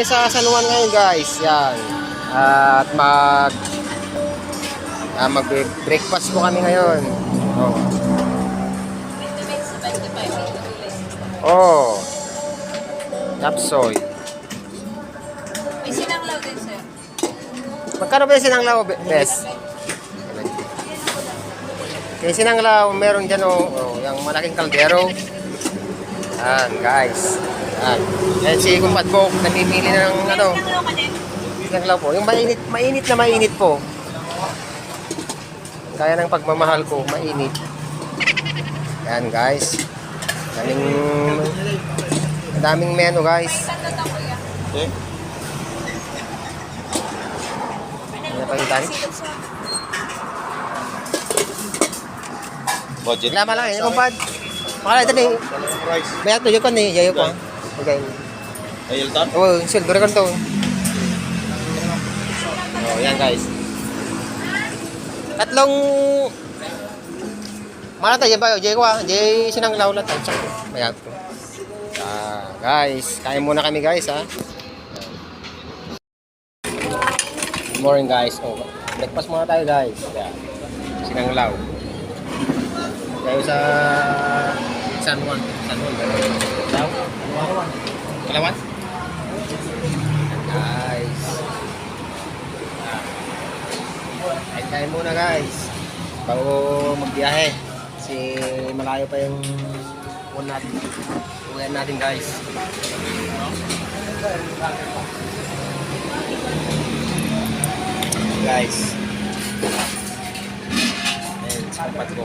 Sa San ngayon guys, yan. At mag ah, mag-breakfast po kami ngayon. Oh. Oh. Lapsoy. May sinanglaw din, sir. Magkano ba yung sinanglaw, Be- Bes? Yung sinanglaw, meron dyan oh, oh, yung malaking kaldero. Yan, guys. Yan. Yan si Kumpad po, namimili na ng ano, sinanglaw po. Yung mainit, mainit na mainit po. Kaya ng pagmamahal ko, mainit. Yan, guys. Daming, daming menu, guys. Kuya. Ano pa yung sa... Budget. Lama lang, yun, Kumpad. Makala, ito na. Price. May ato yun ko ni, yayo ko. Okay. Ayun tan. Oh, silver kan to. Oh, yan guys. Tatlong Mana tayo ba? Jay ko ah. Jay sinang laulat ang sak. May ato. Ah, guys, kain muna kami guys ha. Good morning guys. Oh, breakfast muna tayo guys. Yeah. Sinang law. Tayo sa San Juan. San Juan. Law? Kalawan? Guys. Kain kain muna guys. Bago magbiyahe. Kasi malayo pa yung uwan natin. Uwan natin guys. Guys. Ayan, sa kapat ko.